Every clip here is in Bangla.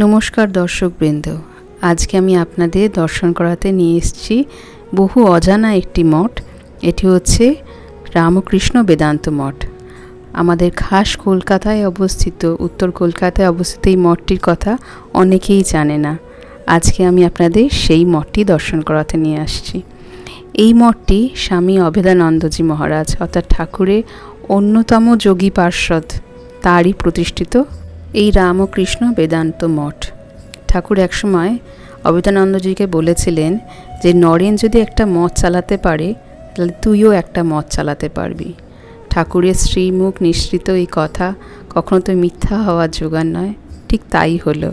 নমস্কার দর্শকবৃন্দ। আজকে আমি আপনাদের দর্শন করাতে নিয়ে এসেছি বহু অজানা একটি মঠ। এটি হচ্ছে রামকৃষ্ণ বেদান্ত মঠ। আমাদের খাস কলকাতায় অবস্থিত, উত্তর কলকাতায় অবস্থিত এই মঠটির কথা অনেকেই জানে না। আজকে আমি আপনাদের সেই মঠটি দর্শন করাতে নিয়ে আসছি। এই মঠটি স্বামী অভেদানন্দজি মহারাজ অর্থাৎ ঠাকুরের অন্যতম যোগী পার্ষদ তারই প্রতিষ্ঠিত এই রামকৃষ্ণ বেদান্ত মঠ। ঠাকুর একসময় অবেদানন্দজিকে বলেছিলেন যে, নরেন যদি একটা মঠ চালাতে পারে, তাহলে তুইও একটা মঠ চালাতে পারবি। ঠাকুরের শ্রীমুখ নিঃসৃত এই কথা কখনো তো মিথ্যা হওয়ার যোগান নয়। ঠিক তাই হলো।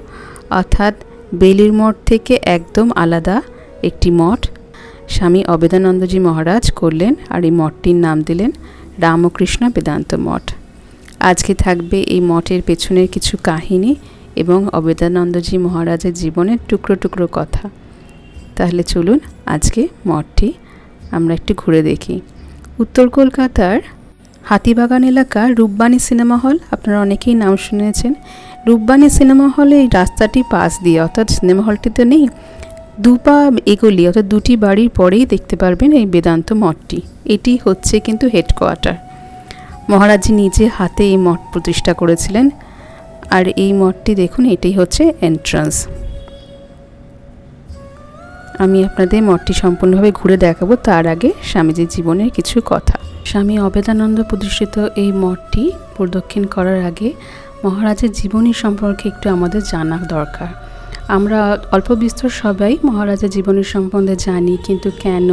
অর্থাৎ বেলির মঠ থেকে একদম আলাদা একটি মঠ। স্বামী অবেদানন্দজি মহারাজ করলেন আর এই মঠটির নাম দিলেন রামকৃষ্ণ বেদান্ত মঠ। আজকে থাকবে এই মঠের পেছনের কিছু কাহিনী এবং অবেদানন্দজি মহারাজের জীবনের টুকরো টুকরো কথা। তাহলে চলুন আজকে মঠটি আমরা একটু ঘুরে দেখি। উত্তর কলকাতার হাতিবাগান এলাকা রূপবাণী সিনেমা হল, আপনারা অনেকেই নাম শুনেছেন। রূপবাণী সিনেমা হলে এই রাস্তাটি পাশ দিয়ে, অর্থাৎ সিনেমা হলটি তো নেই, দুপা এগোলি অর্থাৎ দুটি বাড়ির পরেই দেখতে পারবেন এই বেদান্ত মঠটি। এটি হচ্ছে কিন্তু হেডকোয়ার্টার মহারাজজি নিজে হাতে এই মঠ প্রতিষ্ঠা করেছিলেন। আর এই মঠটি দেখুন, এটাই হচ্ছে এন্ট্রান্স আমি আপনাদের মঠটি সম্পূর্ণভাবে ঘুরে দেখাবো তার আগে স্বামীজির জীবনের কিছু কথা। স্বামী অবেদানন্দ প্রতিষ্ঠিত এই মঠটি প্রদক্ষিণ করার আগে মহারাজের জীবনী সম্পর্কে একটু আমাদের জানা দরকার। আমরা অল্প বিস্তর সবাই মহারাজের জীবনী সম্বন্ধে জানি, কিন্তু কেন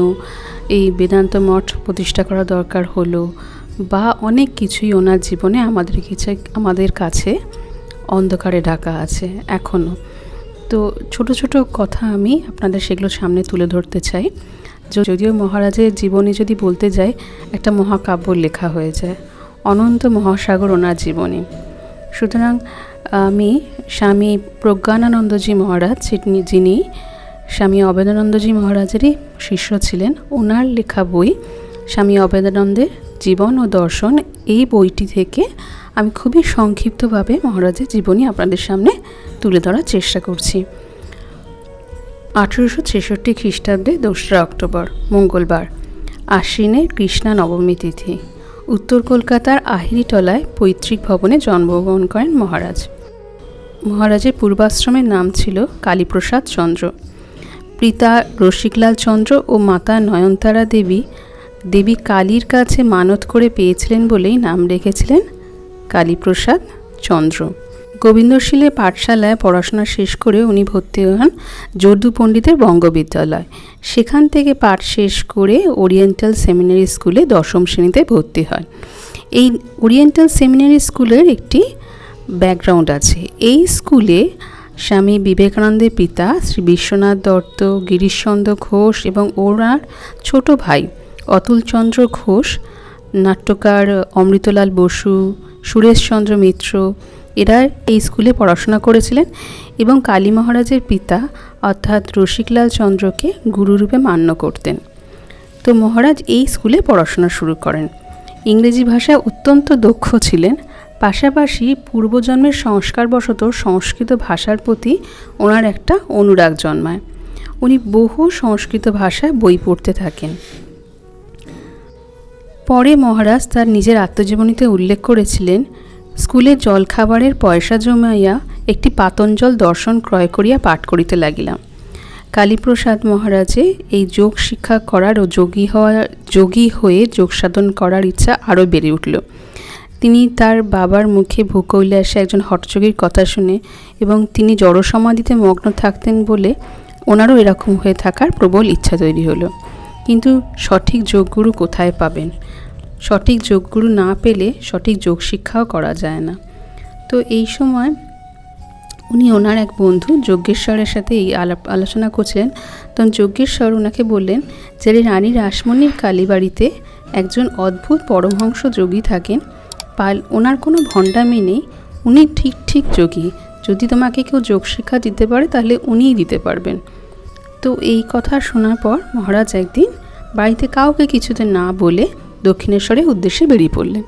এই বেদান্ত মঠ প্রতিষ্ঠা করা দরকার হলো? বা অনেক কিছুই ওনার জীবনে আমাদের কাছে আমাদের কাছে অন্ধকারে ঢাকা আছে এখনও তো ছোট ছোট কথা আমি আপনাদের সেগুলো সামনে তুলে ধরতে চাই। যদিও মহারাজের জীবনী যদি বলতে যাই, একটা মহাকাব্য লেখা হয়ে যায় অনন্ত মহাসাগর ওনার জীবনী। সুতরাং আমি স্বামী প্রজ্ঞানানন্দজি মহারাজ যিনি স্বামী অবেদানন্দজি মহারাজেরই শিষ্য ছিলেন, ওনার লেখা বই স্বামী অবেদানন্দের জীবন ও দর্শন এই বইটি থেকে আমি খুবই সংক্ষিপ্তভাবে মহারাজের জীবনী আপনাদের সামনে তুলে ধরার চেষ্টা করছি। আঠেরোশো ছেষট্টি খ্রিস্টাব্দে দোসরা অক্টোবর, মঙ্গলবার আশ্বিনে কৃষ্ণা নবমী তিথি। উত্তর কলকাতার আহিরিটলায় পৈতৃক ভবনে জন্মগ্রহণ করেন মহারাজ। মহারাজের পূর্বাশ্রমের নাম ছিল কালীপ্রসাদ চন্দ্র। পিতা রসিকলাল চন্দ্র ও মাতা নয়নতারা দেবী দেবী কালীর কাছে মানত করে পেয়েছিলেন বলেই নাম রেখেছিলেন কালীপ্রসাদ চন্দ্র। গোবিন্দশীলের পাঠশালায় পড়াশোনা শেষ করে উনি ভর্তি হন যদু পণ্ডিতের বঙ্গবিদ্যালয়। সেখান থেকে পাঠ শেষ করে ওরিয়েন্টাল সেমিনারি স্কুলে দশম শ্রেণীতে ভর্তি হন এই ওরিয়েন্টাল সেমিনারি স্কুলের একটি ব্যাকগ্রাউন্ড আছে। এই স্কুলে স্বামী বিবেকানন্দের পিতা শ্রী বিশ্বনাথ দত্ত, গিরিশচন্দ্র ঘোষ এবং ওনার ছোট ভাই অতুলচন্দ্র ঘোষ, নাট্যকার অমৃতলাল বসু সুরেশচন্দ্র মিত্র, এরা এই স্কুলে পড়াশোনা করেছিলেন এবং কালী মহারাজের পিতা অর্থাৎ রসিকলাল চন্দ্রকে গুরুরূপে মান্য করতেন। তো মহারাজ এই স্কুলে পড়াশোনা শুরু করেন। ইংরেজি ভাষায় অত্যন্ত দক্ষ ছিলেন, পাশাপাশি পূর্বজন্মের সংস্কারবশত সংস্কৃত ভাষার প্রতি ওনার একটা অনুরাগ জন্মায়। উনি বহু সংস্কৃত ভাষায় বই পড়তে থাকেন। পরে মহারাজ তার নিজের আত্মজীবনীতে উল্লেখ করেছিলেন, স্কুলে জলখাবারের পয়সা জমাইয়া একটি পাতঞ্জল দর্শন ক্রয় করিয়া পাঠ করিতে লাগিলাম। কালীপ্রসাদ মহারাজে এই যোগ শিক্ষা করার ও যোগী হওয়া, যোগী হয়ে যোগ সাধন করার ইচ্ছা আরও বেড়ে উঠল। তিনি তার বাবার মুখে ভূকৈলাসে একজন হটযোগীর কথা শুনে এবং তিনি জড়সমাধিতে মগ্ন থাকতেন বলে ওনারও এরকম হয়ে থাকার প্রবল ইচ্ছা তৈরি হলো। কিন্তু সঠিক যোগগুরু কোথায় পাবেন? সঠিক যোগগুরু না পেলে সঠিক যোগ শিক্ষাও করা যায় না। তো এই সময় উনি ওনার এক বন্ধু যজ্ঞেশ্বরের সাথে এই আলোচনা করছিলেন তখন যজ্ঞেশ্বর ওনাকে বললেন, যে রানী রাসমণির কালীবাড়িতে একজন অদ্ভুত পরমহংস যোগী থাকেন। পাল, ওনার কোনো ভণ্ডামি নেই। উনি ঠিক ঠিক যোগী। যদি তোমাকে কেউ যোগ শিক্ষা দিতে পারে তাহলে উনিই দিতে পারবেন। তো এই কথা শোনার পর মহারাজ একদিন বাড়িতে কাউকে কিছুতে না বলে দক্ষিণেশ্বরের উদ্দেশ্যে বেরিয়ে পড়লেন।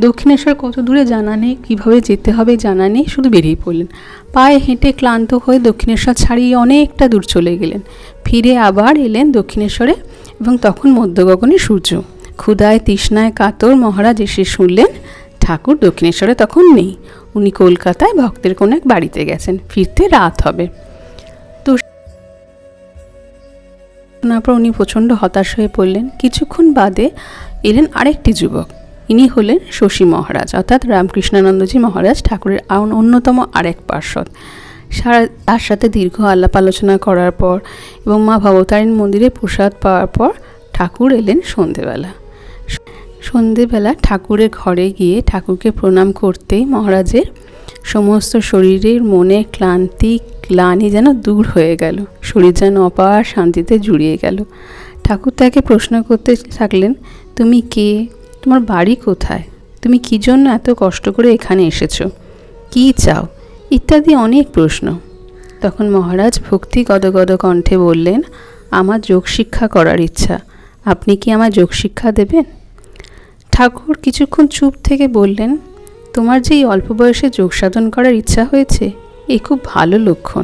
দক্ষিণেশ্বর কত দূরে জানা নেই, কীভাবে যেতে হবে জানা নেই, শুধু বেরিয়ে পড়লেন। পায়ে হেঁটে ক্লান্ত হয়ে দক্ষিণেশ্বর ছাড়িয়ে অনেকটা দূর চলে গেলেন। ফিরে আবার এলেন দক্ষিণেশ্বরে এবং তখন মধ্যগগনে সূর্য। ক্ষুদায় তৃষ্ণায়, কাতর মহারাজ এসে শুনলেন, ঠাকুর দক্ষিণেশ্বরে তখন নেই। উনি কলকাতায় ভক্তের কোনো এক বাড়িতে গেছেন। ফিরতে রাত হবে। শোনার পর উনি প্রচণ্ড হতাশ হয়ে পড়লেন। কিছুক্ষণ বাদে এলেন আরেকটি যুবক। ইনি হলেন শশী মহারাজ, অর্থাৎ রামকৃষ্ণানন্দজি মহারাজ ঠাকুরের অন্যতম আরেক পার্শ্বদ। সারা তার সাথে দীর্ঘ আলাপ আলোচনা করার পর এবং মা ভবতারিণ মন্দিরে প্রসাদ পাওয়ার পর ঠাকুর এলেন সন্ধেবেলা। সন্ধেবেলা ঠাকুরের ঘরে গিয়ে ঠাকুরকে প্রণাম করতেই মহারাজের সমস্ত শরীরের মনে ক্লান্তি গ্লানি যেন দূর হয়ে গেল। শরীর যেন অপার শান্তিতে জুড়িয়ে গেল। ঠাকুর তাকে প্রশ্ন করতে থাকলেন, তুমি কে? তোমার বাড়ি কোথায়? তুমি কী জন্য এত কষ্ট করে এখানে এসেছ? কী চাও? ইত্যাদি অনেক প্রশ্ন। তখন মহারাজ ভক্তি গদগদ কণ্ঠে বললেন, আমার যোগ শিক্ষা করার ইচ্ছা। আপনি কি আমার যোগ শিক্ষা দেবেন? ঠাকুর কিছুক্ষণ চুপ থেকে বললেন তোমার যে এই অল্প বয়সে যোগ সাধন করার ইচ্ছা হয়েছে, এ খুব ভালো লক্ষণ।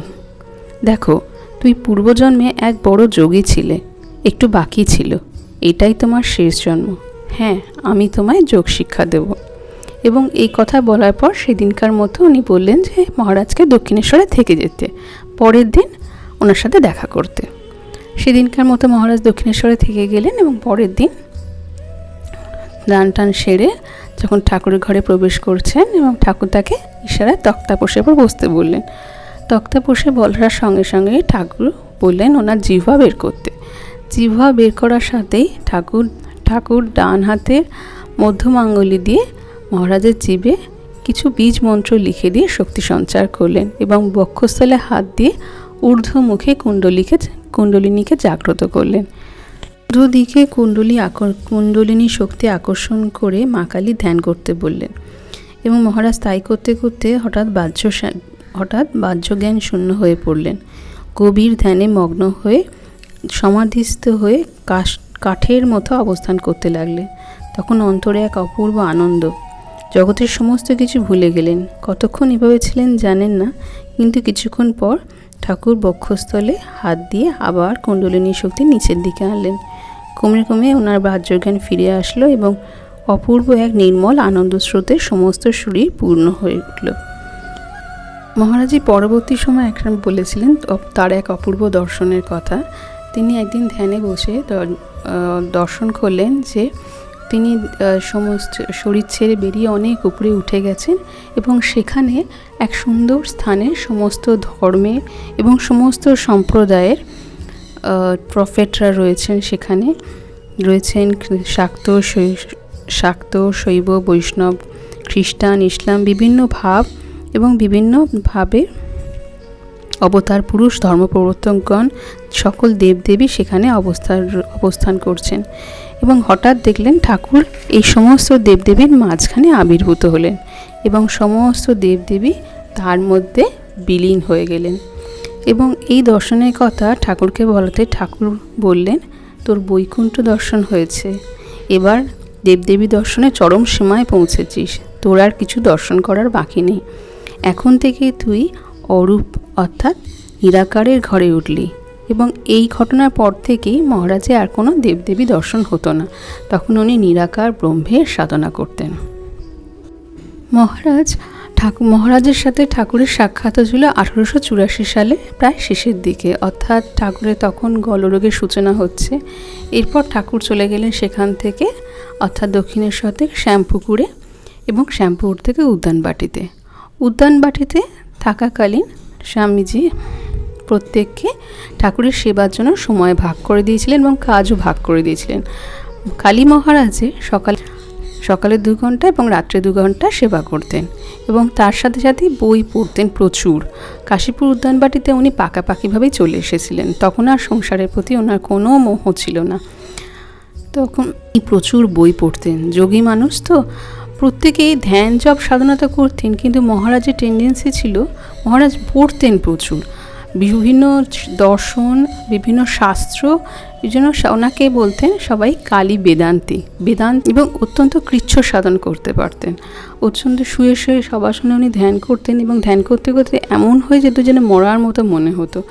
দেখো, তুই পূর্বজন্মে এক বড় যোগী ছিলে, একটু বাকি ছিল, এটাই তোমার শেষ জন্ম। হ্যাঁ আমি তোমায় যোগ শিক্ষা দেব। এবং এই কথা বলার পর সেদিনকার মতো উনি বললেন যে, মহারাজকে দক্ষিণেশ্বরে থেকে যেতে, পরের দিন ওনার সাথে দেখা করতে। সেদিনকার মতো মহারাজ দক্ষিণেশ্বরে থেকে গেলেন এবং পরের দিন দান টান সেরে যখন ঠাকুরের ঘরে প্রবেশ করছেন এবং ঠাকুর তাকে ইশারায় তক্তা পোষে পর বসতে বললেন। তক্তা পোষে বলার সঙ্গে সঙ্গে ঠাকুর বললেন, ওনার জিহ্বা বের করতে। জিহ্বা বের করার সাথেই ঠাকুর ঠাকুর ডান হাতের মধ্যম আঙ্গুলি দিয়ে মহারাজের জিভে কিছু বীজ মন্ত্র লিখে দিয়ে শক্তি সঞ্চার করলেন এবং বক্ষস্থলে হাত দিয়ে ঊর্ধ্বমুখে কুণ্ডলিকে, কুণ্ডলিনীকে জাগ্রত করলেন। দিকে কুণ্ডলী আকর কুণ্ডলিনী শক্তি আকর্ষণ করে মা কালী ধ্যান করতে বললেন এবং মহারাজ তাই করতে করতে হঠাৎ বাহ্য হঠাৎ বাহ্য জ্ঞান শূন্য হয়ে পড়লেন। গভীর ধ্যানে মগ্ন হয়ে সমাধিস্থ হয়ে কাশ, কাঠের মতো অবস্থান করতে লাগলেন। তখন অন্তরে এক অপূর্ব আনন্দ। জগতের সমস্ত কিছু ভুলে গেলেন। কতক্ষণ এভাবে ছিলেন জানেন না, কিন্তু কিছুক্ষণ পর ঠাকুর বক্ষস্থলে হাত দিয়ে আবার কুণ্ডলিনী শক্তি নিচের দিকে আনলেন। কমে কমে ওনার বাহ্যজ্ঞান ফিরে আসলো এবং অপূর্ব এক নির্মল আনন্দ স্রোতে সমস্ত শরীর পূর্ণ হয়ে উঠল। মহারাজি পরবর্তী সময় একটা বলেছিলেন তার এক অপূর্ব দর্শনের কথা। তিনি একদিন ধ্যানে বসে দর্শন করলেন যে তিনি সমস্ত শরীর ছেড়ে বেরিয়ে অনেক উপরে উঠে গেছেন এবং সেখানে এক সুন্দর স্থানে সমস্ত ধর্মের এবং সমস্ত সম্প্রদায়ের প্রফেটরা রয়েছেন সেখানে। রয়েছেন শাক্ত শাক্ত শৈব, বৈষ্ণব, খ্রিস্টান, ইসলাম, বিভিন্ন ভাব এবং বিভিন্নভাবে অবতার, পুরুষ ধর্ম ধর্মপ্রবর্তকগণ সকল দেবদেবী সেখানে অবস্থান অবস্থান করছেন এবং হঠাৎ দেখলেন ঠাকুর এই সমস্ত দেবদেবীর মাঝখানে আবির্ভূত হলেন এবং সমস্ত দেবদেবী তার মধ্যে বিলীন হয়ে গেলেন। এবং এই দর্শনের কথা ঠাকুরকে বলাতে ঠাকুর বললেন, তোর বৈকুণ্ঠ দর্শন হয়েছে। এবার দেবদেবী দর্শনে চরম সীমায় পৌঁছেছিস। তোর আর কিছু দর্শন করার বাকি নেই। এখন থেকে তুই অরূপ অর্থাৎ নিরাকারের ঘরে উঠলি। এবং এই ঘটনার পর থেকেই মহারাজে আর কোনো দেবদেবী দর্শন হতো না। তখন উনি নিরাকার ব্রহ্মের সাধনা করতেন। মহারাজ ঠাকুর মহারাজের সাথে ঠাকুরের সাক্ষাৎ ছিল আঠারোশো চুরাশি সালে, প্রায় শেষের দিকে। অর্থাৎ ঠাকুরের তখন গলরোগের সূচনা হচ্ছে। এরপর ঠাকুর চলে গেলেন সেখান থেকে, অর্থাৎ দক্ষিণেশ্বর থেকে শ্যামপুকুরে এবং শ্যামপুকুর থেকে উদ্যানবাটিতে। উদ্যানবাটিতে থাকাকালীন স্বামীজি প্রত্যেককে ঠাকুরের সেবার জন্য সময় ভাগ করে দিয়েছিলেন এবং কাজও ভাগ করে দিয়েছিলেন। কালী মহারাজে সকাল সকালে দু ঘণ্টা এবং রাত্রে দু ঘণ্টা সেবা করতেন এবং তার সাথে সাথে বই পড়তেন প্রচুর। কাশীপুর উদ্যানবাটিতে উনি পাকাপাকিভাবেই চলে এসেছিলেন। তখন আর সংসারের প্রতি ওনার কোনো মোহ ছিল না। তখন প্রচুর বই পড়তেন। যোগী মানুষ তো, প্রত্যেকেই ধ্যান জপ সাধনা করতেন, কিন্তু মহারাজের টেন্ডেন্সি ছিল, মহারাজ পড়তেন প্রচুর। বিভিন্ন দর্শন, বিভিন্ন শাস্ত্র, এই জন্য ওনাকে বলতেন সবাই কালী বেদান্তি। বেদান্ত এবং অত্যন্ত কৃচ্ছ সাধন করতে পারতেন। অত্যন্ত শুয়ে শুয়ে সবাসনে উনি ধ্যান করতেন এবং ধ্যান করতে করতে এমন হয়ে যেত যেন মরার মতো মনে হতো।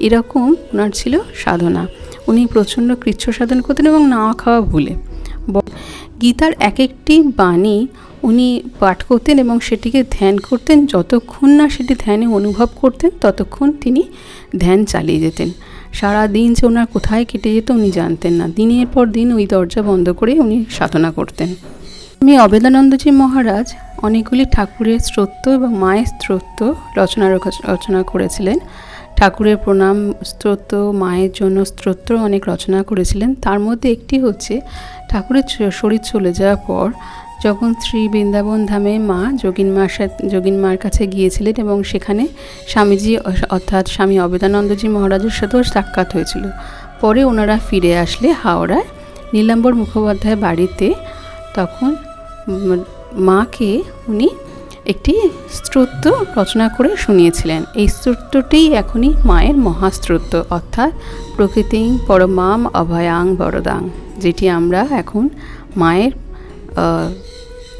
এরকম ওনার ছিল সাধনা। উনি প্রচণ্ড কৃচ্ছ সাধন করতেন এবং না খাওয়া ভুলে। গীতার এক একটি বাণী উনি পাঠ করতেন এবং সেটিকে ধ্যান করতেন। যতক্ষণ না সেটি ধ্যানে অনুভব করতেন, ততক্ষণ তিনি ধ্যান চালিয়ে যেতেন। সারা দিন যে ওনার কোথায় কেটে যেত উনি জানতেন না। দিনের পর দিন ওই দরজা বন্ধ করে উনি সাধনা করতেন। আমি অবেদানন্দজি মহারাজ অনেকগুলি ঠাকুরের স্তোত্র এবং মায়ের স্তোত্র রচনা রচনা করেছিলেন। ঠাকুরের প্রণাম স্তোত্র মায়ের জন্য স্তোত্র অনেক রচনা করেছিলেন। তার মধ্যে একটি হচ্ছে ঠাকুরের শরীর চলে যাওয়ার পর যখন শ্রী বৃন্দাবন ধামে মা যোগিন মার সাথে যোগিন মার কাছে গিয়েছিলেন এবং সেখানে স্বামীজি অর্থাৎ স্বামী অবেদানন্দজি মহারাজের সাথেও সাক্ষাৎ হয়েছিল। পরে ওনারা ফিরে আসলে হাওড়ায়। নীলাম্বর মুখোপাধ্যায় বাড়িতে তখন মাকে উনি একটি স্তোত্র রচনা করে শুনিয়েছিলেন। এই স্তোত্রটি এখনই মায়ের মহাস্তোত্র অর্থাৎ প্রকৃতি পরমাম অভয়াং বরদাং, যেটি আমরা এখন মায়ের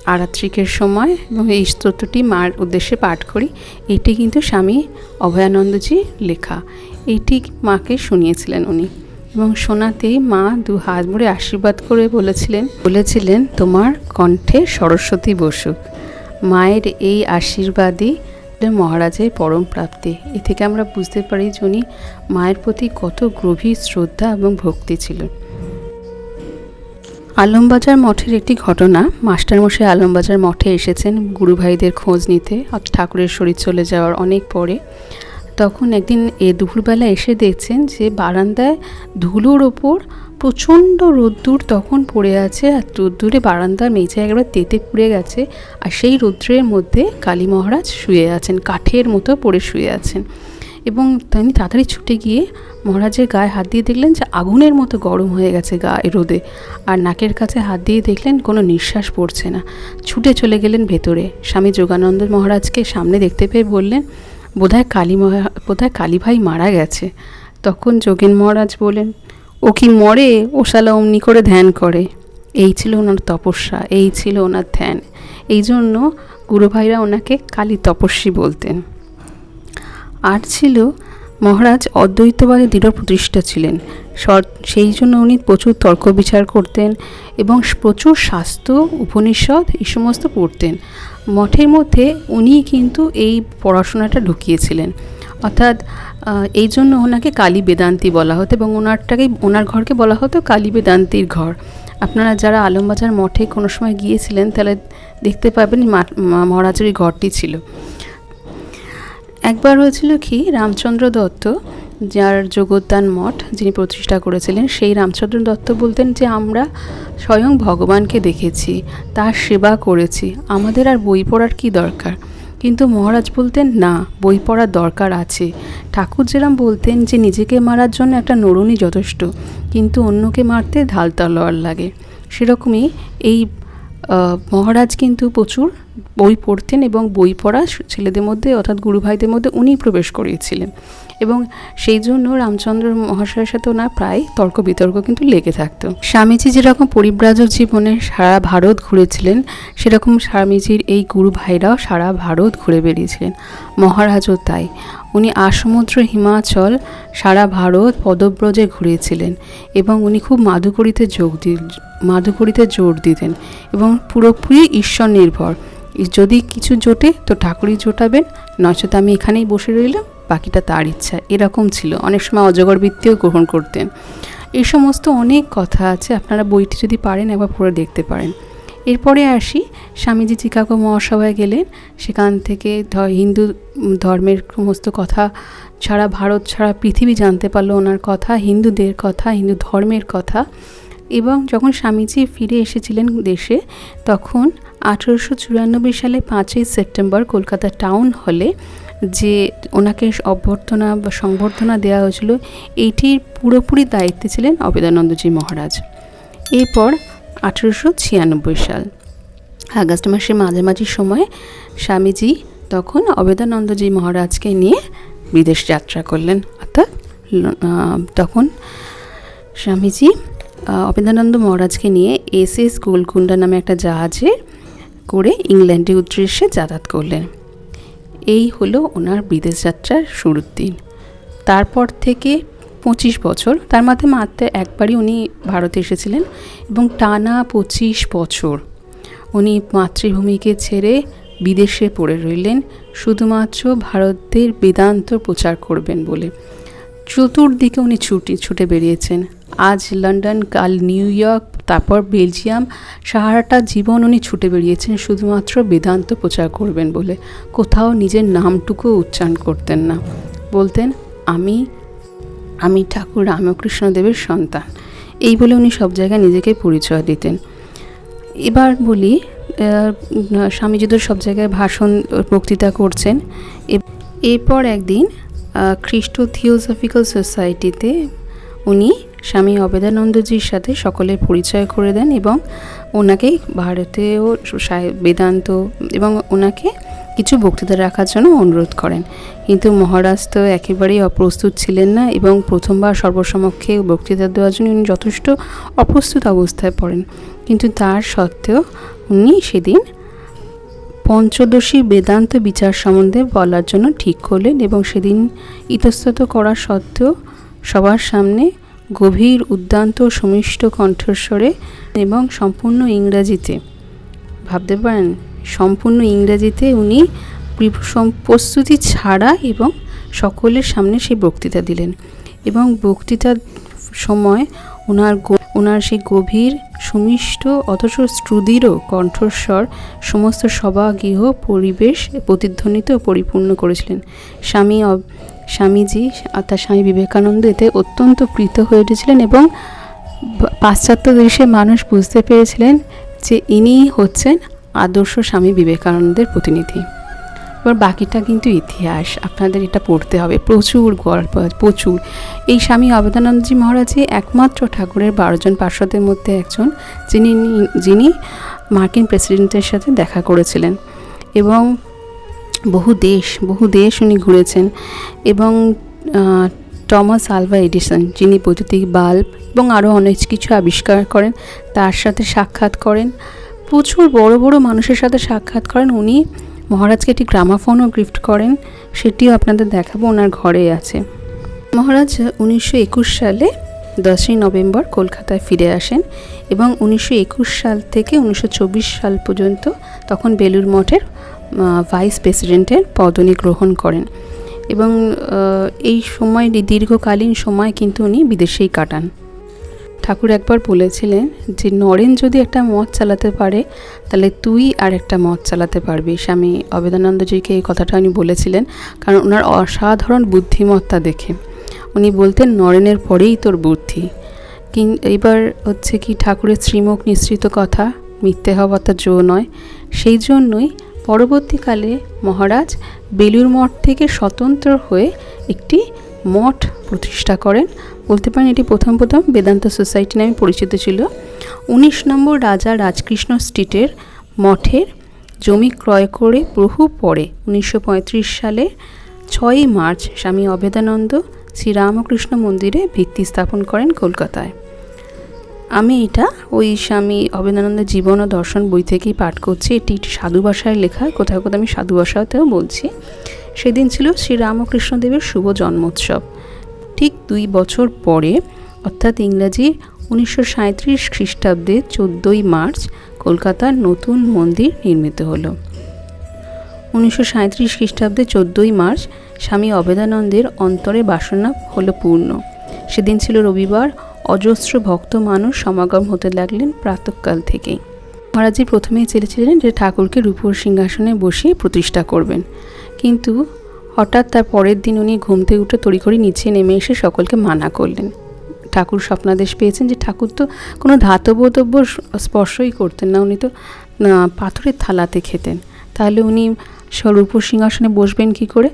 আরাত্রিকের সময় এবং এই স্তোত্রটি মার উদ্দেশ্যে পাঠ করি। এটি কিন্তু স্বামী অভয়ানন্দজি লেখা। এটি মাকে শুনিয়েছিলেন উনি এবং শোনাতেই মা দু হাত ভরে আশীর্বাদ করে বলেছিলেন বলেছিলেন, তোমার কণ্ঠে সরস্বতী বসুক। মায়ের এই আশীর্বাদই মহারাজের পরম প্রাপ্তি। এ থেকে আমরা বুঝতে পারি যে উনি মায়ের প্রতি কত গভীর শ্রদ্ধা এবং ভক্তি ছিল আলমবাজার মঠের একটি ঘটনা। মাস্টারমশাই আলমবাজার মঠে এসেছেন। গুরু ভাইদের খোঁজ নিতে ঠাকুরের শরীর চলে যাওয়ার অনেক পরে। তখন একদিন এ দুপুরবেলা এসে দেখছেন যে বারান্দায় ধুলোর ওপর প্রচণ্ড রোদ্দুর তখন পড়ে আছে আর রোদ্দুরে বারান্দার মেঝে একবার তেতে পুড়ে গেছে আর সেই রৌদ্রের মধ্যে কালী মহারাজ শুয়ে আছেন, কাঠের মতো পড়ে শুয়ে আছেন। এবং তিনি তাড়াতাড়ি ছুটে গিয়ে মহারাজের গায়ে হাত দিয়ে দেখলেন যে আগুনের মতো গরম হয়ে গেছে গায়ে রোদে। আর নাকের কাছে হাত দিয়ে দেখলেন কোনো নিঃশ্বাস পড়ছে না। ছুটে চলে গেলেন ভেতরে। স্বামী যোগানন্দ মহারাজকে সামনে দেখতে পেয়ে বললেন, বোধহয় কালী বোধহয় কালী ভাই মারা গেছে। তখন যোগেন মহারাজ বলেন ও কি মরে? ও শালা অমনি করে ধ্যান করে। এই ছিল ওনার তপস্যা, এই ছিল ওনার ধ্যান। এই জন্য গুরুভাইরা ওনাকে কালী তপস্বী বলতেন। আর ছিল মহারাজ অদ্বৈতবাদে দৃঢ় প্রতিষ্ঠা ছিলেন। সেই জন্য উনি প্রচুর তর্ক বিচার করতেন এবং প্রচুর শাস্ত্র, উপনিষদ এই সমস্ত পড়তেন। মঠের মধ্যে উনি কিন্তু এই পড়াশোনাটা ঢুকিয়েছিলেন। অর্থাৎ এই জন্য ওনাকে কালী বেদান্তি বলা হতো এবং ওনারটাকে, ওনার ঘরকে বলা হতো কালী বেদান্তির ঘর। আপনারা যারা আলমবাজার মঠে কোনো সময় গিয়েছিলেন তাহলে দেখতে পাবেন মহারাজের ঘরটি ছিল। একবার হয়েছিল কি, রামচন্দ্র দত্ত, যার জগদ্দান মঠ যিনি প্রতিষ্ঠা করেছিলেন, সেই রামচন্দ্র দত্ত বলতেন যে, আমরা স্বয়ং ভগবানকে দেখেছি, তার সেবা করেছি, আমাদের আর বই পড়ার কি দরকার? কিন্তু মহারাজ বলতেন, না, বই পড়ার দরকার আছে। ঠাকুর যেরাম বলতেন যে, নিজেকে মারার জন্য একটা নরুনি যথেষ্ট, কিন্তু অন্যকে মারতে ঢাল তলোয়ার লাগে। সেরকমই এই মহারাজ কিন্তু প্রচুর বই পড়তেন এবং বই পড়া ছেলেদের মধ্যে অর্থাৎ গুরু ভাইদের মধ্যে উনি প্রবেশ করিয়েছিলেন। এবং সেই জন্য রামচন্দ্র মহাশয়ের সাথে ওনার প্রায় তর্ক বিতর্ক কিন্তু লেগে থাকতো। স্বামীজি যেরকম পরিব্রাজক জীবনে সারা ভারত ঘুরেছিলেন, সেরকম স্বামীজির এই গুরু ভাইরাও সারা ভারত ঘুরে বেরিয়েছিলেন মহারাজও তাই। উনি আসমুদ্র হিমাচল, সারা ভারত পদব্রজে ঘুরেছিলেন এবং উনি খুব মাধুকরীতে যোগ দি মাধুকরীতে জোর দিতেন এবং পুরোপুরি ঈশ্বর নির্ভর। যদি কিছু জোটে, তো ঠাকুরই জোটাবেন নচেত আমি এখানেই বসে রইলাম, বাকিটা তার ইচ্ছা। এরকম ছিল। অনেক সময় অজগর বৃত্তিও গ্রহণ করতেন। এই সমস্ত অনেক কথা আছে, আপনারা বইটি যদি পারেন একবার পড়ে দেখতে পারেন। এরপরে আসি, স্বামীজি চিকাগো মহাসভায় গেলেন। সেখান থেকে হিন্দু ধর্মের সমস্ত কথা ছাড়া, ভারত ছাড়া পৃথিবী জানতে পারল ওনার কথা, হিন্দুদের কথা, হিন্দু ধর্মের কথা। এবং যখন স্বামীজি ফিরে এসেছিলেন দেশে, তখন আঠেরোশো চুরানব্বই সালে পাঁচই সেপ্টেম্বর কলকাতা টাউন হলে যে ওনাকে অভ্যর্থনা বা সংবর্ধনা দেওয়া হয়েছিল, এইটির পুরোপুরি দায়িত্বে ছিলেন অবেদানন্দজি মহারাজ। এরপর আঠেরোশো ছিয়ানব্বই সাল। আগস্ট মাসের মাঝামাঝি সময়ে স্বামীজি তখন অবেদানন্দজি মহারাজকে নিয়ে বিদেশ যাত্রা করলেন। অর্থাৎ তখন স্বামীজি অবেদানন্দ মহারাজকে নিয়ে এস এস গোলকুন্ডা নামে একটা জাহাজে করে ইংল্যান্ডের উদ্দেশ্যে যাতায়াত করলেন। এই হলো ওনার বিদেশ যাত্রার শুরুর দিন। তারপর থেকে পঁচিশ বছর। তার মধ্যে মাত্র একবারই উনি ভারতে এসেছিলেন এবং টানা পঁচিশ বছর উনি মাতৃভূমিকে ছেড়ে বিদেশে পড়ে রইলেন। শুধুমাত্র ভারতের বেদান্ত প্রচার করবেন বলে। চতুর্দিকে উনি ছুটি, ছুটে বেরিয়েছেন। আজ লন্ডন, কাল নিউ ইয়র্ক, তারপর বেলজিয়াম সাহারাটা জীবন উনি ছুটে বেরিয়েছেন। শুধুমাত্র বেদান্ত প্রচার করবেন বলে। কোথাও নিজের নামটুকু উচ্চারণ করতেন না। বলতেন, আমি আমি ঠাকুর রামকৃষ্ণদেবের সন্তান। এই বলে উনি সব জায়গায় নিজেকে পরিচয় দিতেন। এবার বলি স্বামীজি সব জায়গায় ভাষণ বক্তৃতা করছেন। এরপর একদিন খ্রিস্ট থিওসফিক্যাল সোসাইটিতে উনি স্বামী অবেদানন্দজির সাথে সকলের পরিচয় করে দেন এবং ওনাকে ভারতীয় বেদান্ত এবং ওনাকে কিছু বক্তৃতা রাখার জন্য অনুরোধ করেন। কিন্তু মহারাজ তো একেবারেই অপ্রস্তুত ছিলেন না এবং প্রথমবার সর্বসমক্ষে বক্তৃতা দেওয়ার জন্য উনি যথেষ্ট অপ্রস্তুত অবস্থায় পড়েন। কিন্তু তার সত্ত্বেও উনি সেদিন পঞ্চদশী বেদান্ত বিচার সম্বন্ধে বলার জন্য ঠিক করলেন এবং সেদিন ইতস্তত করা সত্ত্বেও সবার সামনে গভীর উদ্দান্ত সুমিষ্ট কণ্ঠস্বরে এবং সম্পূর্ণ ইংরাজিতে। ভাবতে পারেন সম্পূর্ণ ইংরেজিতে উনি প্রস্তুতি ছাড়া এবং সকলের সামনে সেই বক্তৃতা দিলেন। এবং বক্তৃতার সময় ওনার ওনার সেই গভীর, সুমিষ্ট, অথচ শ্রুদৃঢ় কণ্ঠস্বর সমস্ত সভা, গৃহ, পরিবেশ প্রতিধ্বনিত পরিপূর্ণ করেছিলেন। স্বামী স্বামীজি অর্থাৎ স্বামী বিবেকানন্দ এতে অত্যন্ত প্রীত হয়ে উঠেছিলেন এবং পাশ্চাত্য দেশের মানুষ বুঝতে পেরেছিলেন যে ইনি হচ্ছেন আদর্শ স্বামী বিবেকানন্দের প্রতিনিধি। এবার বাকিটা কিন্তু ইতিহাস, আপনাদের এটা পড়তে হবে। প্রচুর গল্প প্রচুর। এই স্বামী অবেদানন্দজি মহারাজই একমাত্র ঠাকুরের বারোজন পার্শ্বদের মধ্যে একজন, যিনি যিনি মার্কিন প্রেসিডেন্টের সাথে দেখা করেছিলেন। এবং বহু দেশ বহু দেশ উনি ঘুরেছেন। এবং টমাস আলভা এডিসন, যিনি বৈদ্যুতিক বাল্ব এবং আরও অনেক কিছু আবিষ্কার করেন, তার সাথে সাক্ষাৎ করেন। প্রচুর বড় বড় মানুষের সাথে সাক্ষাৎ করেন। উনি মহারাজকে একটি গ্রামাফোনও গিফট করেন। সেটিও আপনাদের দেখাবো, ওনার ঘরে আছে। মহারাজ উনিশশো একুশ সালে দশই নভেম্বর কলকাতায় ফিরে আসেন এবং উনিশশো একুশ সাল থেকে উনিশশো চব্বিশ সাল পর্যন্ত তখন বেলুর মঠের ভাইস প্রেসিডেন্টের পদনী গ্রহণ করেন এবং এই সময় দীর্ঘকালীন সময় কিন্তু উনি বিদেশেই কাটান। ঠাকুর একবার বলেছিলেন যে, নরেন যদি একটা মঠ চালাতে পারে, তাহলে তুই আর একটা মঠ চালাতে পারবি। স্বামী অবেদানন্দজিকে এই কথাটা উনি বলেছিলেন, কারণ ওনার অসাধারণ বুদ্ধিমত্তা দেখে। উনি বলতেন, নরেনের পরেই তোর বুদ্ধি। কিন এবার হচ্ছে কি ঠাকুরের শ্রীমুখ নিঃসৃত কথা, মিথ্যে হওয়া তার জো নয়। সেই জন্যই পরবর্তীকালে মহারাজ বেলুর মঠ থেকে স্বতন্ত্র হয়ে একটি মঠ প্রতিষ্ঠা করেন। বলতে পারেন এটি প্রথম প্রথম বেদান্ত সোসাইটি নামে পরিচিত ছিল। উনিশ নম্বর রাজা রাজকৃষ্ণ স্ট্রিটের মঠের জমি ক্রয় করে বহু পরে উনিশশো পঁয়ত্রিশ সালে ছয়ই মার্চ স্বামী অভেদানন্দ শ্রীরামকৃষ্ণ মন্দিরে ভিত্তি স্থাপন করেন কলকাতায়। আমি এটা ওই স্বামী অভেদানন্দের জীবন ও দর্শন বই থেকেই পাঠ করছি। এটি একটি সাধু ভাষায় লেখা। কোথাও কোথাও আমি সাধু ভাষাতেও বলছি। সেদিন ছিল শ্রীরামকৃষ্ণদেবের শুভ জন্মোৎসব। ঠিক দুই বছর পরে, অর্থাৎ ইংরাজি উনিশশো সাঁত্রিশ খ্রিস্টাব্দে চোদ্দোই মার্চ কলকাতার নতুন মন্দির নির্মিত হলো। উনিশশো সাঁত্রিশ খ্রিস্টাব্দে চোদ্দোই মার্চ স্বামী অবেদানন্দের অন্তরে বাসনা হলো পূর্ণ। সেদিন ছিল রবিবার, অজস্র ভক্ত মানুষ সমাগম হতে লাগলেন প্রাতকাল থেকেই। মহারাজি প্রথমেই চেয়েছিলেন যে ঠাকুরকে রূপোর সিংহাসনে বসিয়ে প্রতিষ্ঠা করবেন। কিন্তু হঠাৎ তার পরের দিন উনি ঘুম থেকে উঠে তড়িঘড়ি নিচে নেমে এসে সকলকে মানা করলেন। ঠাকুর স্বপ্নাদেশ পেয়েছেন যে ঠাকুর তো কোনো ধাতব দ্রব্য স্পর্শই করতেন না, উনি তো পাথরের থালাতে খেতেন। তাহলে উনি স্বরূপ সিংহাসনে বসবেন কি করে?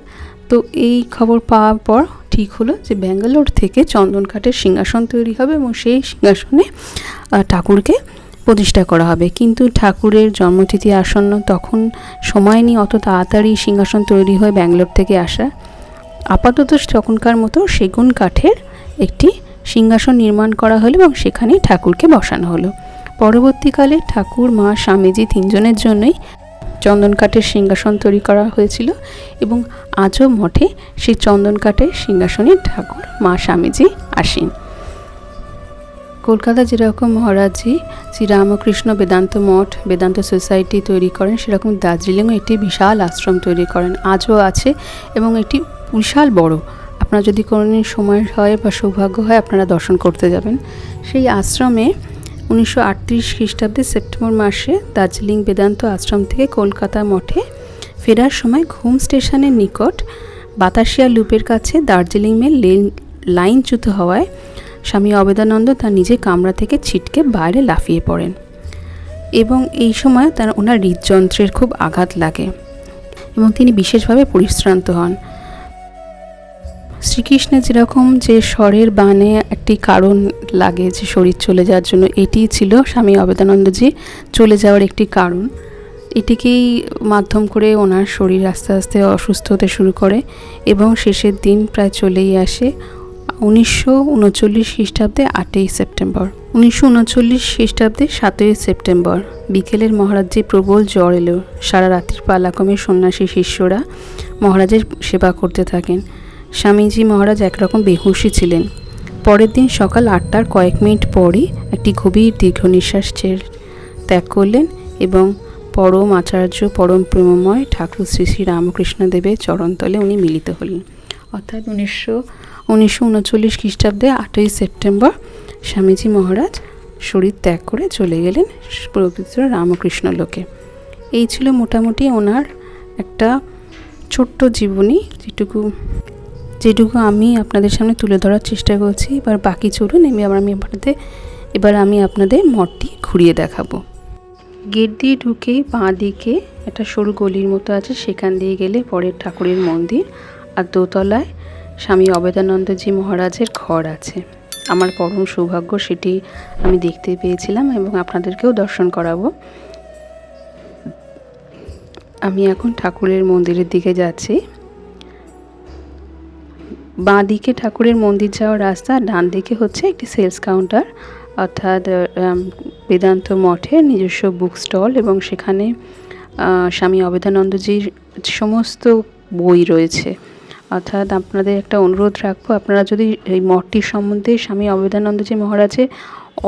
তো এই খবর পাওয়ার পর ঠিক হলো যে ব্যাঙ্গালোর থেকে চন্দন কাঠের সিংহাসন তৈরি হবে এবং সেই সিংহাসনে ঠাকুরকে প্রতিষ্ঠা করা হবে। কিন্তু ঠাকুরের জন্মতিথি আসন্ন তখন সময় নিয়ে অত তাড়াতাড়ি সিংহাসন তৈরি হয়ে ব্যাঙ্গালোর থেকে আসা। আপাতত তখনকার মতো সেগুন কাঠের একটি সিংহাসন নির্মাণ করা হলো এবং সেখানেই ঠাকুরকে বসানো হলো। পরবর্তীকালে ঠাকুর, মা, স্বামীজি তিনজনের জন্যই চন্দন কাঠের সিংহাসন তৈরি করা হয়েছিল এবং আজও মঠে সেই চন্দন কাঠের সিংহাসনে ঠাকুর, মা, স্বামীজি আসেন। কলকাতা যেরকম মহারাজজি শ্রী রামকৃষ্ণ বেদান্ত মঠ, বেদান্ত সোসাইটি তৈরি করেন, সেরকম দার্জিলিংও একটি বিশাল আশ্রম তৈরি করেন, আজও আছে এবং এটি বিশাল বড়। আপনার যদি কোনোদিন সময় হয় বা সৌভাগ্য হয়, আপনারা দর্শন করতে যাবেন। সেই আশ্রমে উনিশশো আটত্রিশ খ্রিস্টাব্দে সেপ্টেম্বর মাসে দার্জিলিং বেদান্ত আশ্রম থেকে কলকাতা মঠে ফেরার সময় ঘুম স্টেশনের নিকট বাতাসিয়া লুপের কাছে দার্জিলিং মেল লেন লাইনচ্যুত হওয়ায় স্বামী অবেদানন্দ তার নিজের কামরা থেকে ছিটকে বাইরে লাফিয়ে পড়েন এবং এই সময় তার ওনার হৃদযন্ত্রের খুব আঘাত লাগে এবং তিনি বিশেষভাবে পরিশ্রান্ত হন। শ্রীকৃষ্ণের যেরকম যে স্বরের বানে একটি কারণ লাগে যে শরীর চলে যাওয়ার জন্য, এটি ছিল স্বামী অবেদানন্দজি চলে যাওয়ার একটি কারণ। এটিকেই মাধ্যম করে ওনার শরীর আস্তে আস্তে অসুস্থ হতে শুরু করে এবং শেষের দিন প্রায় চলেই আসে। উনিশশো উনচল্লিশ খ্রিস্টাব্দে আটই সেপ্টেম্বর। উনিশশো উনচল্লিশ খ্রিস্টাব্দে সাতই সেপ্টেম্বর। বিকেলের মহারাজ্যে প্রবল জ্বর এলো। সারা রাত্রির পালাক্রমে সন্ন্যাসী শিষ্যরা মহারাজের সেবা করতে থাকেন। স্বামীজি মহারাজ একরকম বেহুশি ছিলেন। পরের দিন সকাল আটটার কয়েক মিনিট পরই একটি গভীর দীর্ঘ নিঃশ্বাস ত্যাগ করলেন এবং পরম আচার্য, পরম প্রেমময় ঠাকুর শ্রী শ্রী রামকৃষ্ণদেবের চরণতলে উনি মিলিত হলেন। অর্থাৎ উনিশশো উনিশশো উনচল্লিশ খ্রিস্টাব্দে আটই সেপ্টেম্বর স্বামীজি মহারাজ শরীর ত্যাগ করে চলে গেলেন পবিত্র রামকৃষ্ণ লোকে। এই ছিল মোটামুটি ওনার একটা ছোট্ট জীবনী, যেটুকু যেটুকু আমি আপনাদের সামনে তুলে ধরার চেষ্টা করছি। এবার বাকি চলুন আবার, আমি আপনাদের, এবার আমি আপনাদের মঠটি ঘুরিয়ে দেখাবো। গেট দিয়ে ঢুকে বাঁ দিকে একটা সরু গলির মতো আছে, সেখান দিয়ে গেলে পরের ঠাকুরের মন্দির। আর দোতলায় স্বামী অবেদানন্দজি মহারাজের ঘর আছে। আমার পরম সৌভাগ্য, সেটি আমি দেখতে পেয়েছিলাম এবং আপনাদেরকেও দর্শন করাবো। আমি এখন ঠাকুরের মন্দিরের দিকে যাচ্ছি। বাঁ দিকে ঠাকুরের মন্দির যাওয়ার রাস্তা, ডান দিকে হচ্ছে একটি সেলস কাউন্টার, অর্থাৎ বেদান্ত মঠের নিজস্ব বুক স্টল এবং সেখানে স্বামী অবেদানন্দজির সমস্ত বই রয়েছে। অর্থাৎ আপনাদের একটা অনুরোধ রাখব, আপনারা যদি এই মঠটির সম্বন্ধে স্বামী অবেদানন্দজি মহারাজের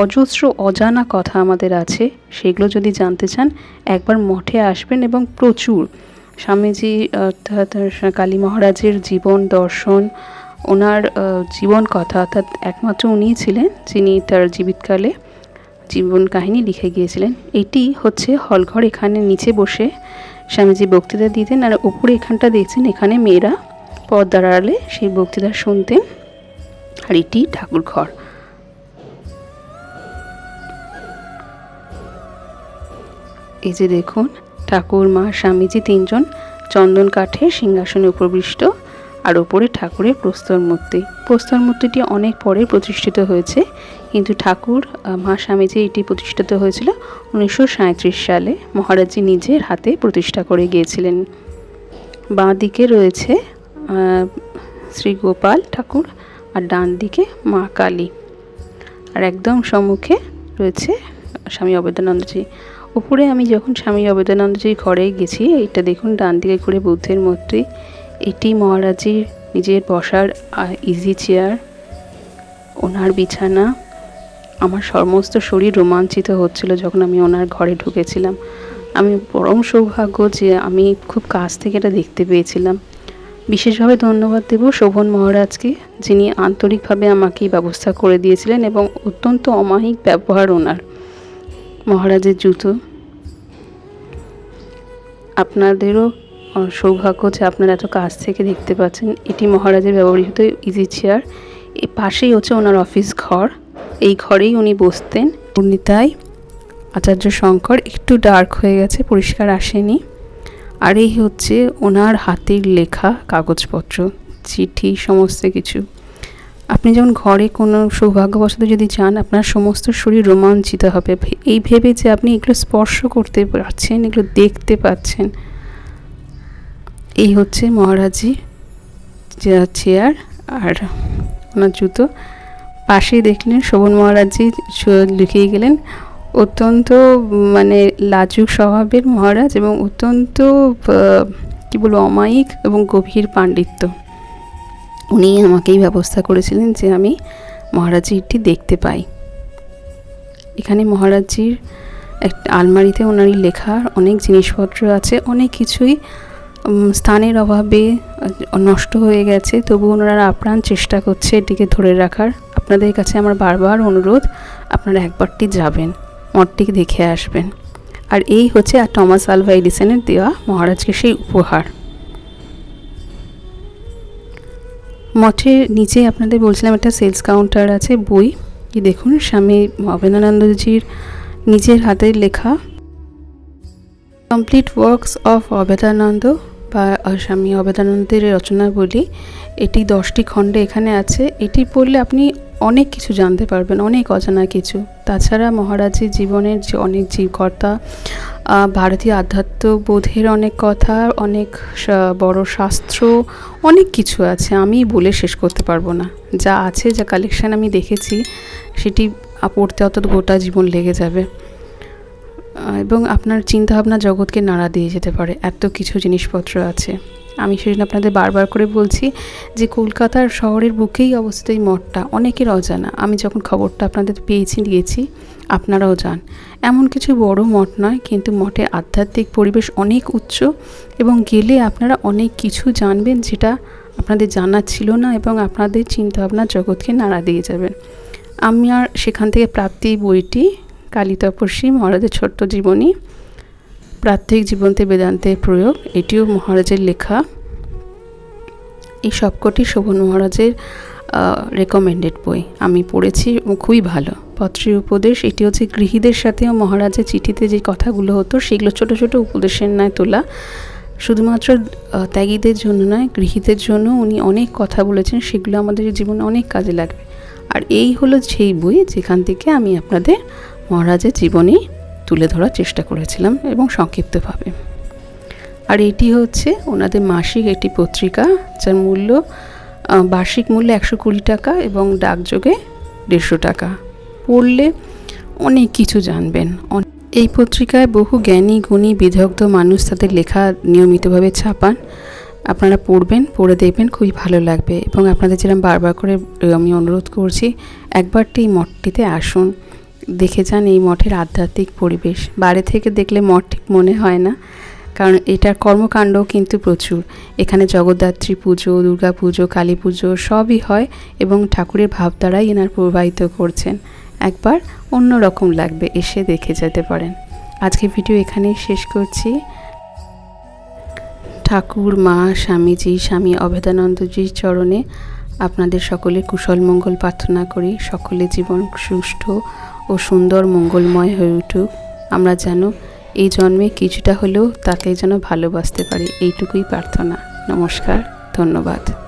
অজস্র অজানা কথা আমাদের আছে, সেগুলো যদি জানতে চান, একবার মঠে আসবেন এবং প্রচুর স্বামীজি, অর্থাৎ কালী মহারাজের জীবন দর্শন, ওনার জীবন কথা, অর্থাৎ একমাত্র উনিই ছিলেন যিনি তার জীবিতকালে জীবন কাহিনী লিখে গিয়েছিলেন। এটি হচ্ছে হলঘর, এখানে নিচে বসে স্বামীজি বক্তৃতা দিতেন আর উপরে এখানটা দেখছেন, এখানে মেয়েরা পর্দার আড়ালে সেই বক্তৃতা শুনতেন আর এটি ঠাকুর ঘর এই যে দেখুন, ঠাকুর, মা, স্বামীজি তিনজন চন্দন কাঠের সিংহাসনে উপবিষ্ট আর ওপরে ঠাকুরের প্রস্তর মূর্তি। প্রস্তর মূর্তিটি অনেক পরে প্রতিষ্ঠিত হয়েছে, কিন্তু ঠাকুর মা, স্বামীজি এটি প্রতিষ্ঠিত হয়েছিল উনিশশো সাঁইত্রিশ সালে। মহারাজজি নিজের হাতে প্রতিষ্ঠা করে গিয়েছিলেন। বাঁ দিকে রয়েছে শ্রী গোপাল ঠাকুর আর ডান দিকে মা কালী। আর একদম সম্মুখে রয়েছে স্বামী অবেদানন্দজি। উপরে আমি যখন স্বামী অবেদানন্দজির ঘরে গেছি, এইটা দেখুন, ডান দিকে ঘুরে বুদ্ধের মূর্তি। এটি মহারাজির নিজের বসার ইজি চেয়ার ওনার বিছানা। আমার সমস্ত শরীর রোমাঞ্চিত হচ্ছিল যখন আমি ওনার ঘরে ঢুকেছিলাম। আমি পরম সৌভাগ্য যে আমি খুব কাছ থেকে এটা দেখতে পেয়েছিলাম। বিশেষভাবে ধন্যবাদ দেব শোভন মহারাজকে, যিনি আন্তরিকভাবে আমাকে ব্যবস্থা করে দিয়েছিলেন এবং অত্যন্ত অমায়িক ব্যবহার ওনার। মহারাজের জুতো। আপনাদেরও সৌভাগ্য যে আপনারা এত কাছ থেকে দেখতে পাচ্ছেন। এটি মহারাজের ব্যবহৃত ইজি চেয়ারের পাশেই হচ্ছে ওনার অফিস ঘর। এই ঘরেই উনি বসতেন। পূর্ণিতায় আচার্য শঙ্কর, একটু ডার্ক হয়ে গেছে, পরিষ্কার আসেনি। আর এই হচ্ছে ওনার হাতের লেখা কাগজপত্র, চিঠি, সমস্ত কিছু। আপনি যেমন ঘরে কোনো সৌভাগ্যবশত যদি যান, আপনার সমস্ত শরীর রোমাঞ্চিত হবে। এই ভেবে যে আপনি এগুলো স্পর্শ করতে পারছেন, এগুলো দেখতে পাচ্ছেন। এই হচ্ছে মহারাজি চেয়ার আর ওনার জুতো। পাশেই দেখলেন শোভন মহারাজজি লিখিয়ে গেলেন অত্যন্ত মানে লাজুক স্বভাবের মহারাজ এবং অত্যন্ত কী বলব, অমায়িক এবং গভীর পাণ্ডিত্য। উনি আমাকেই ব্যবস্থা করেছিলেন যে আমি মহারাজজিটি দেখতে পাই। এখানে মহারাজজির একটা আলমারিতে ওনারই লেখা অনেক জিনিসপত্র আছে, অনেক কিছুই স্থানের অভাবে নষ্ট হয়ে গেছে, তবু ওনারা আপ্রাণ চেষ্টা করছে এটিকে ধরে রাখার। আপনাদের কাছে আমার বারবার অনুরোধ, আপনারা একবারটি যাবেন। মঠটিকে দেখে আসবেন। আর এই হচ্ছে আর টমাস আলভা এডিসনের দেওয়া মহারাজকে সেই উপহার। মঠের নিচে আপনাদের বলছিলাম একটা সেলস কাউন্টার আছে, বই। দেখুন, স্বামী অভেদানন্দজির নিজের হাতের লেখা। কমপ্লিট ওয়ার্কস অফ অভেদানন্দ বা স্বামী অভেদানন্দের রচনা বলি এটি দশটি খণ্ডে এখানে আছে। এটি পড়লে আপনি অনেক কিছু জানতে পারবেন, অনেক অজানা কিছু। তাছাড়া মহারাজের জীবনের যে অনেক জীবকর্তা ভারতীয় আধ্যাত্ম বোধের অনেক কথা, অনেক বড় শাস্ত্র, অনেক কিছু আছে। আমি বলে শেষ করতে পারব না। যা আছে, যা কালেকশন আমি দেখেছি, সেটি পড়তে অত গোটা জীবন লেগে যাবে। এবং আপনার চিন্তাভাবনা জগৎকে নাড়া দিয়ে যেতে পারে। এত কিছু জিনিসপত্র আছে। আমি সেদিন আপনাদের বারবার করে বলছি যে কলকাতার শহরের বুকেই অবস্থিত এই মঠটা অনেকের অজানা। আমি যখন খবরটা আপনাদের পেয়েছি দিয়েছি আপনারাও যান। এমন কিছু বড় মঠ নয়, কিন্তু মঠের আধ্যাত্মিক পরিবেশ অনেক উচ্চ এবং গেলে আপনারা অনেক কিছু জানবেন যেটা আপনাদের জানা ছিল না এবং আপনাদের চিন্তাভাবনা জগৎকে নাড়া দিয়ে যাবেন আমি আর সেখান থেকে প্রাপ্তি বইটি কালী তপস্বী মহারাজের ছোট্ট জীবনী প্রাত্যহিক জীবনতে বেদান্তের প্রয়োগ, এটিও মহারাজের লেখা। এই সবকটি শোভন মহারাজের রেকমেন্ডেড বই। আমি পড়েছি খুবই ভালো। পত্রী উপদেশ, এটি হচ্ছে গৃহীদের সাথেও মহারাজের চিঠিতে যে কথাগুলো হতো, সেগুলো ছোট ছোট উপদেশের ন্যায় তোলা। শুধুমাত্র ত্যাগীদের জন্য নয়, গৃহীদের জন্য উনি অনেক কথা বলেছেন, সেগুলো আমাদের জীবনে অনেক কাজে লাগবে। আর এই হলো সেই বই যেখান থেকে আমি আপনাদের মহারাজের জীবনী তুলে ধরার চেষ্টা করেছিলাম এবং সংক্ষিপ্তভাবে। আর এটি হচ্ছে ওনাদের মাসিক একটি পত্রিকা, যার মূল্য বার্ষিক মূল্য একশো কুড়ি টাকা এবং ডাকযোগে দেড়শো টাকা। পড়লে অনেক কিছু জানবেন। এই পত্রিকায় বহু জ্ঞানী, গুণী, বিধগ্ধ মানুষ তাদের লেখা নিয়মিতভাবে ছাপান। আপনারা পড়বেন, পড়ে দেখবেন, খুবই ভালো লাগবে। এবং আপনাদের যেরকম বারবার করে আমি অনুরোধ করছি একবারটি মঠটিতে আসুন। দেখে যান এই মঠের আধ্যাত্মিক পরিবেশ। বাইরে থেকে দেখলে মঠ ঠিক মনে হয় না, কারণ এটার কর্মকাণ্ডও কিন্তু প্রচুর। এখানে জগদ্ধাত্রী পুজো, দুর্গা পুজো, কালী পুজো সবই হয় এবং ঠাকুরের ভাবধারাই এনার প্রবাহিত করছেন। একবার অন্য রকম লাগবে, এসে দেখে যেতে পারেন। আজকে ভিডিও এখানেই শেষ করছি। ঠাকুর, মা, স্বামীজি, স্বামী অভেদানন্দজির চরণে আপনাদের সকলে কুশল মঙ্গল প্রার্থনা করি। সকলে জীবন সুষ্ঠু ও সুন্দর মঙ্গলময় হয়ে উঠুক। আমরা যেন এই জন্মে কিছুটা হলেও তাকে যেন ভালোবাসতে পারি। এইটুকুই প্রার্থনা। নমস্কার, ধন্যবাদ।